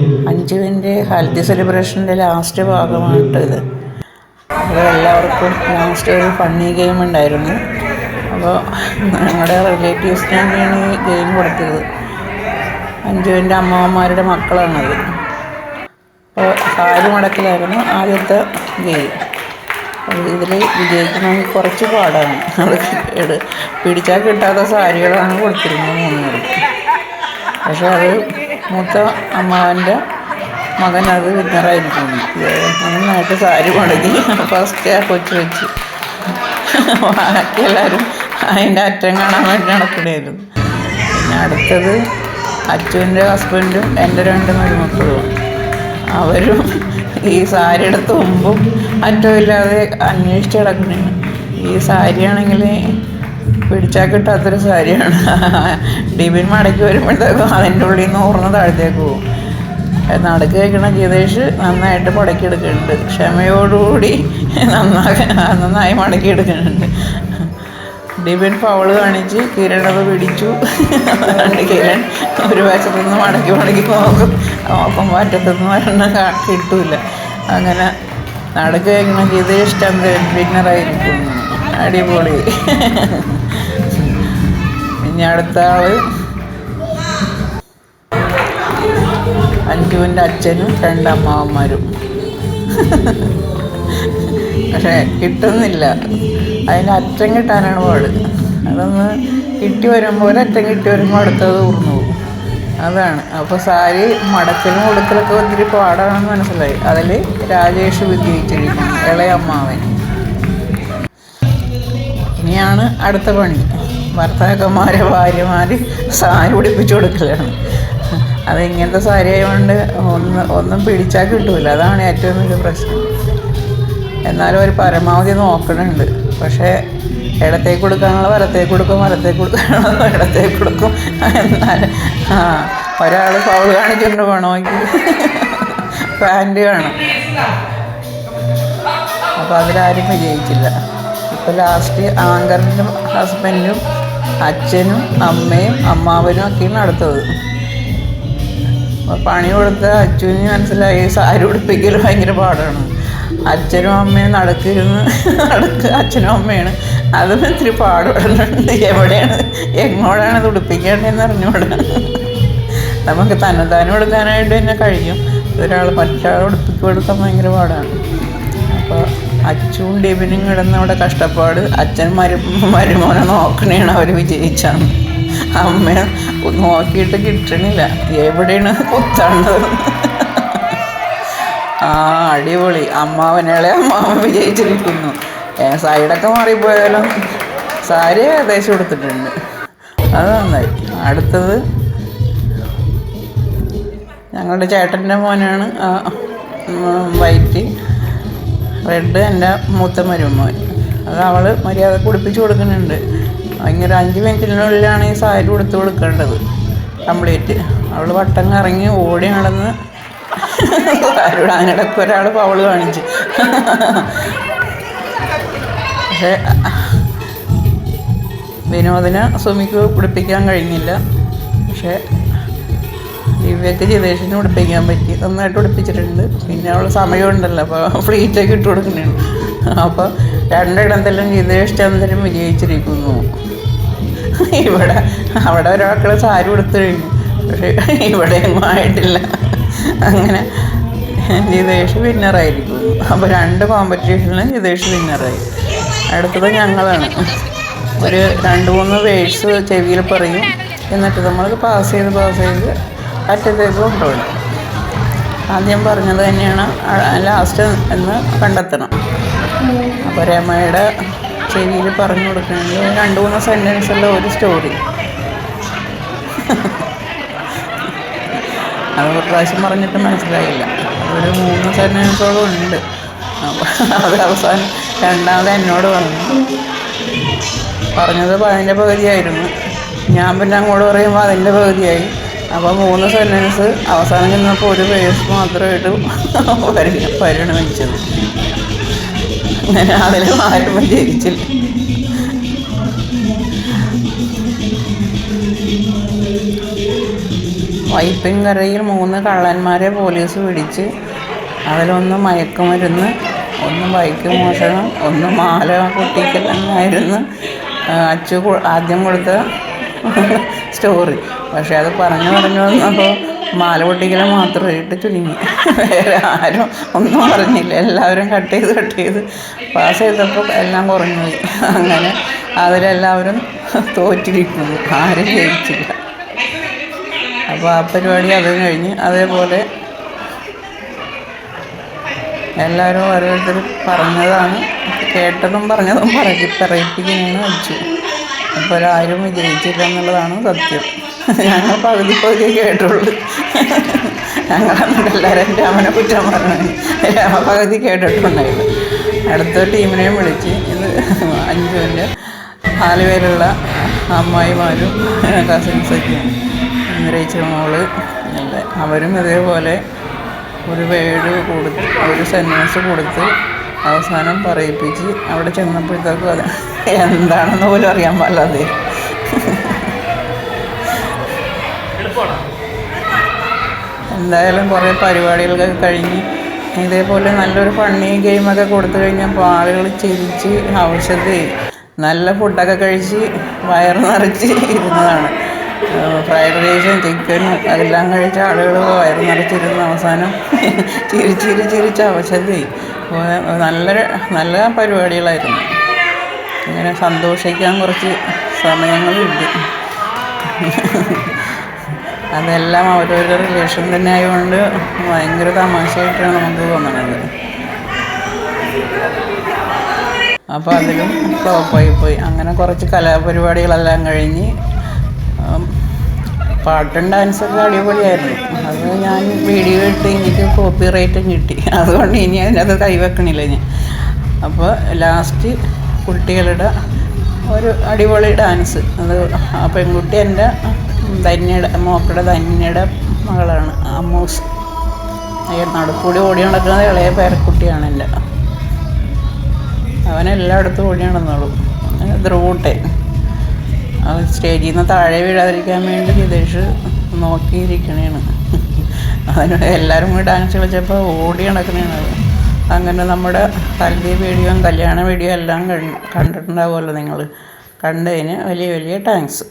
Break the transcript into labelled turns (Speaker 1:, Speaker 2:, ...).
Speaker 1: അഞ്ജുവിന്റെ haldi സെലിബ്രേഷന്റെ last ഭാഗമായിട്ട് ഇത് അപ്പോൾ എല്ലാവർക്കും ലാസ്റ്റ് ഒരു ഫണ്ണി ഗെയിം ഉണ്ടായിരുന്നു. അപ്പോൾ ഞങ്ങളുടെ റിലേറ്റീവ്സിനാണ് ഈ ഗെയിം കൊടുത്തത്. അഞ്ജുവിന്റെ അമ്മമാരുടെ മക്കളാണത്. അപ്പോൾ സാരി മടക്കിലായിരുന്നു ആദ്യത്തെ ഗെയിം. ഇതിൽ വിജയിക്കണമെങ്കിൽ കുറച്ച് പാടാണ്. അത് പിടിച്ചാൽ കിട്ടാത്ത സാരികളാണ് കൊടുത്തിരുന്നത് മൂന്ന് പേർക്ക് പക്ഷെ അത് മൂത്ത അമ്മാവന്റെ മകൻ അത് വിന്നറായിരിക്കുന്നു നന്നായിട്ട് സാരി മടക്കി ഫസ്റ്റ് ആ കൊച്ചു വെച്ച് ബാക്കി എല്ലാവരും അതിന്റെ അറ്റം കാണാൻ വേണ്ടി നടക്കണമായിരുന്നു പിന്നെ അടുത്തത് അച്ഛന്റെ ഹസ്ബൻഡും എന്റെ രണ്ട് മരുമക്കളും. അവരും ഈ സാരി എടുത്ത് തുമ്പും അറ്റമില്ലാതെ അന്വേഷിച്ച് കിടക്കണേ ഈ സാരിയാണെങ്കിൽ പിടിച്ചാൽ കിട്ടാത്തൊരു സാരിയാണ്. ഡിബിൻ മടക്കി വരുമ്പോഴത്തേക്കും അതിന്റെ ഉള്ളിൽ നിന്ന് ഊർന്ന് താഴത്തേക്ക് പോകും നടക്ക് വയ്ക്കണ ഗീതേഷ് നന്നായിട്ട് മടക്കിയെടുക്കുന്നുണ്ട് ക്ഷമയോടുകൂടി നന്നായി നന്നായി മടക്കിയെടുക്കുന്നുണ്ട്. ഡിബിൻ ഫൗൾ കാണിച്ച് കിരണത് പിടിച്ചു. കിരൺ ഒരു വശത്തു നിന്ന് മടക്കി മടക്കി നോക്കും. നോക്കും പറ്റത്തുനിന്ന് നിന്ന് കാ- കിട്ടൂല. അങ്ങനെ നടക്ക് ഗീതേഷ് ചന്ദ്രൻ വിന്നറായിരിക്കും അടിപൊളി. ഇനി അടുത്ത ആൾ. അഞ്ജുവിന്റെ അച്ഛനും രണ്ട് അമ്മാവന്മാരും. പക്ഷേ കിട്ടുന്നില്ല. അതിന് അച്ഛൻ കിട്ടാനാണ് പാട്. അതൊന്ന് കിട്ടി വരുമ്പോൾ അച്ഛൻ കിട്ടി വരുമ്പോൾ അടുത്തത് ഊർന്നു പോകും. അതാണ്. അപ്പോൾ സാരി മടക്കലും കൊടുക്കലൊക്കെ ഒത്തിരി പാടാണെന്ന് മനസ്സിലായി. അതിൽ രാജേഷ് വിജയിച്ചിരിക്കുന്നു ഇളയ അമ്മാവൻ. ഇനിയാണ് അടുത്ത പണി. ഭർത്താക്കന്മാരെ ഭാര്യമാർ സാരി പിടിപ്പിച്ചു കൊടുക്കലാണ്. അത് ഇങ്ങനത്തെ സാരി ആയതുകൊണ്ട് ഒന്ന് ഒന്നും പിടിച്ചാൽ കിട്ടൂല. അതാണ് ഏറ്റവും വലിയ പ്രശ്നം. എന്നാലും ഒരു പരമാവധി നോക്കണുണ്ട്. പക്ഷേ ഇടത്തേക്ക് കൊടുക്കാനുള്ള വലത്തേക്ക് കൊടുക്കും വലത്തേക്ക് കൊടുക്കാനുള്ള ഇടത്തേക്ക് കൊടുക്കും. എന്നാൽ ആ ഒരാൾ ഫൗൾ കാണിക്കുന്നുണ്ട് വേണമെങ്കിൽ പാന്റ് കാണും അപ്പോൾ അതിലാരും വിജയിച്ചില്ല. ഇപ്പോൾ ലാസ്റ്റ് ആങ്കറിന്റെ ഹസ്ബൻഡും അച്ഛനും അമ്മയും അമ്മാവനും ഒക്കെയാണ് അടുത്തത് പണി കൊടുത്ത അച്ഛന് മനസ്സിലായി സാരി ഉടുപ്പിക്കൽ ഭയങ്കര പാടാണ്. അച്ഛനും അമ്മയും നടക്കിരുന്ന് നടക്ക് അച്ഛനും അമ്മയാണ്. അതും ഇത്തിരി പാടുപെടുന്നുണ്ട് എവിടെയാണ് എങ്ങോട്ടാണ് ഇത് ഉടുപ്പിക്കേണ്ടതെന്ന് അറിഞ്ഞൂടാ. നമുക്ക് തന്നെ തന്നെത്താനും കൊടുക്കാനായിട്ട് തന്നെ കഴിയും. ഒരാൾ മറ്റൊരാൾ ഉടുപ്പിക്ക് കൊടുക്കാൻ ഭയങ്കര പാടാണ്. അച്ഛനും ഡെബിനും കിടന്ന അവിടെ കഷ്ടപ്പാട്. അച്ഛൻ മരു മരുമോനെ നോക്കണേണ് അവർ വിജയിച്ചാണ്. അമ്മ നോക്കിയിട്ട് കിട്ടണില്ല. എവിടെയാണ് കുത്താണ്ടത്? ആ അടിപൊളി. അമ്മാവനേളെ അമ്മാവൻ വിജയിച്ചിരിക്കുന്നു. സൈഡൊക്കെ മാറിപ്പോയാലും? സാരി ഏകദേശം എടുത്തിട്ടുണ്ട് അത് നന്നായി. അടുത്തത്? ഞങ്ങളുടെ ചേട്ടന്റെ മോനാണ്. വൈറ്റ്. റെഡ് എന്റെ മൂത്ത മരുമോൻ. അത് അവൾ മര്യാദ കുടിപ്പിച്ച് കൊടുക്കുന്നുണ്ട്. ഭയങ്കര അഞ്ച് മിനിറ്റിനുള്ളിലാണ് ഈ സാരി കൊടുത്ത് കൊടുക്കേണ്ടത്. കംപ്ലീറ്റ്. അവൾ വട്ടം കറങ്ങി ഓടി നടന്ന് അതിനിടയ്ക്ക് ഒരാൾ പവൾ കാണിച്ചു. പക്ഷേ വിനോദിനെ സുമിക്ക് പിടിപ്പിക്കാൻ കഴിഞ്ഞില്ല. പക്ഷേ ദിവ്യക്ക് ജിതേഷിന് ഉടുപ്പിക്കാൻ പറ്റി. നന്നായിട്ട് ഉടുപ്പിച്ചിട്ടുണ്ട്. പിന്നെ അവൾ സമയമുണ്ടല്ലോ അപ്പോൾ ഫ്ലീറ്റൊക്കെ ഇട്ട് കൊടുക്കുന്നുണ്ട്. അപ്പോൾ രണ്ടിടത്തിലും ജിതേഷ് ചന്ദ്രൻ വിജയിച്ചിരിക്കുന്നു. ഇവിടെ അവിടെ ഒരാൾക്കുള്ള സാരി കൊടുത്തു കഴിഞ്ഞു പക്ഷേ ഇവിടെ ഒന്നും ആയിട്ടില്ല. അങ്ങനെ ജിതേഷ് വിന്നറായിരിക്കുന്നു. അപ്പോൾ രണ്ട് കോമ്പറ്റീഷനിലും ജിതേഷ് വിന്നറായി. അടുത്തത് ഞങ്ങളാണ്. ഒരു രണ്ട് മൂന്ന് വേഴ്സ് ചെവിയിൽ പറയും. എന്നിട്ട് നമ്മൾ പാസ് ചെയ്ത് പാസ് ചെയ്ത് അറ്റത്തേക്ക് കൊണ്ടുപോകണം. ആദ്യം പറഞ്ഞത് തന്നെയാണ് ലാസ്റ്റ് എന്ന് കണ്ടെത്തണം. അപ്പോൾ രമയുടെ ചെവിയിൽ പറഞ്ഞു കൊടുക്കണമെങ്കിൽ രണ്ട് മൂന്ന് സെന്റൻസുള്ള ഒരു സ്റ്റോറി അത് ഒരു പ്രാവശ്യം പറഞ്ഞിട്ട് മനസ്സിലായില്ല. ഒരു മൂന്ന് സെന്റൻസോളം ഉണ്ട്. അത് അവസാനം രണ്ടാമത് എന്നോട് പറഞ്ഞു. പറഞ്ഞത് അതിന്റെ പകുതിയായിരുന്നു. ഞാൻ പിന്നെ അങ്ങോട്ട് പറയുമ്പോൾ അതിന്റെ പകുതിയായി. അപ്പോൾ മൂന്ന് സെന്റൻസ് അവസാനം ചെന്നപ്പോൾ ഒരു പേഴ്സ് മാത്രമായിട്ട് പരി പരിണമിച്ചത് അങ്ങനെ അതിൽ ആരും ജയിച്ചില്ല വൈപ്പിൻകരയിൽ മൂന്ന് കള്ളന്മാരെ പോലീസ് പിടിച്ച് അതിലൊന്ന് മയക്കുമരുന്ന് ഒന്ന് ബൈക്ക് മോഷണം ഒന്ന് മാല പൊട്ടിക്കൽ അച്ചു ആദ്യം കൊടുത്ത സ്റ്റോറി. പക്ഷെ അത് പറഞ്ഞു പറഞ്ഞു അപ്പോൾ മാല പൊട്ടിക്കൽ മാത്രമായിട്ട് ചുരുങ്ങി. വേറെ ആരും ഒന്നും അറിഞ്ഞില്ല. എല്ലാവരും കട്ട് ചെയ്ത് കട്ട് ചെയ്ത് പാസ് ചെയ്തപ്പോൾ എല്ലാം കുറഞ്ഞു പോയി. അങ്ങനെ അതിലെല്ലാവരും തോറ്റിരിക്കുന്നു. ആരും ജയിച്ചില്ല. അപ്പോൾ ആ പരിപാടി അത് കഴിഞ്ഞ് അതേപോലെ എല്ലാവരും ഓരോരുത്തർ പറഞ്ഞതാണ്. കേട്ടതും പറഞ്ഞതും പറയി പറയിപ്പിക്കുന്നതാണ് വെച്ചു അപ്പോൾ ആരും വിജയിച്ചില്ല എന്നുള്ളതാണ് സത്യം. ഞങ്ങൾ പകുതി പകുതി കേട്ടുള്ളൂ ഞങ്ങളെന്നിട്ട് എല്ലാവരും രാമനെ കുറ്റം പറഞ്ഞു. രാമ പകുതി കേട്ടിട്ടുണ്ടായിരുന്നു. അടുത്ത ടീമിനെയും വിളിച്ച് ഇത് അഞ്ചുവിന്റെ നാല് പേരുള്ള അമ്മായിമാരും കസിൻസൊക്കെ റേച്ചൽ മോൾ അവരും ഇതേപോലെ ഒരു വേട് കൊടുത്ത് ഒരു സെന്റൻസ് കൊടുത്ത് അവസാനം പറയിപ്പിച്ച് അവിടെ ചെന്നപ്പോഴത്തേക്കും അത് എന്താണെന്ന് പോലും അറിയാൻ പാടില്ലാതെ. എന്തായാലും കുറേ പരിപാടികളൊക്കെ കഴിഞ്ഞ് ഇതേപോലെ നല്ലൊരു ഫണ്ണി ഗെയിമൊക്കെ കൊടുത്തു കഴിഞ്ഞപ്പോൾ ആളുകൾ ചിരിച്ച് ഔഷധി നല്ല ഫുഡൊക്കെ കഴിച്ച് വയറ് നിറച്ച് ഇരുന്നതാണ്. ഫ്രൈഡ് റൈസും ചിക്കനും അതെല്ലാം കഴിച്ച ആളുകൾ വയറ് നിറച്ചിരുന്ന അവസാനം ചിരിച്ചിരി ചിരി ചിരിച്ച് ഔഷധി നല്ല നല്ല പരിപാടികളായിരുന്നു. ഇങ്ങനെ സന്തോഷിക്കാൻ കുറച്ച് സമയങ്ങളുണ്ട്. അതെല്ലാം അവരവരുടെ റിലേഷൻ തന്നെ ആയതുകൊണ്ട് ഭയങ്കര തമാശയായിട്ടാണ് നമുക്ക് തോന്നണത്. അപ്പോൾ അതിലും ഫ്ലോപ്പായി പോയി അങ്ങനെ കുറച്ച് കലാപരിപാടികളെല്ലാം കഴിഞ്ഞ് പാട്ടും ഡാൻസൊക്കെ അടിപൊളിയായിരുന്നു. അത് ഞാൻ വീഡിയോ ഇട്ട് എനിക്ക് കോപ്പി റേറ്റും കിട്ടി. അതുകൊണ്ട് ഇനി അതിനകത്ത് കൈവെക്കണില്ല ഞാൻ. അപ്പോൾ ലാസ്റ്റ് കുട്ടികളുടെ ഒരു അടിപൊളി ഡാൻസ് അത് ആ പെൺകുട്ടി എന്റെ ധന്യയുടെ മോക്കയുടെ ധന്യയുടെ മകളാണ് അമ്മൂസ് ഈ നടുക്കൂടി ഓടി നടക്കുന്നത് ഇളയ പേരക്കുട്ടിയാണ് എന്റെ. അവൻ എല്ലായിടത്തും ഓടി നടന്നോളും. ധ്രുവൂട്ടെ. അവൻ സ്റ്റേജിൽ നിന്ന് താഴെ വീഴാതിരിക്കാൻ വേണ്ടി ഹിതേഷ് നോക്കിയിരിക്കണേണ്. അതിന് എല്ലാവരും കൂടി ഡാൻസ് കളിച്ചപ്പോൾ ഓടി നടക്കണേണ് അങ്ങനെ നമ്മുടെ ഹൽദി വീഡിയോയും കല്യാണ വീഡിയോ എല്ലാം കണ്ട് കണ്ടിട്ടുണ്ടാവുമല്ലോ നിങ്ങൾ. കണ്ടതിന് വലിയ വലിയ താങ്ക്സ്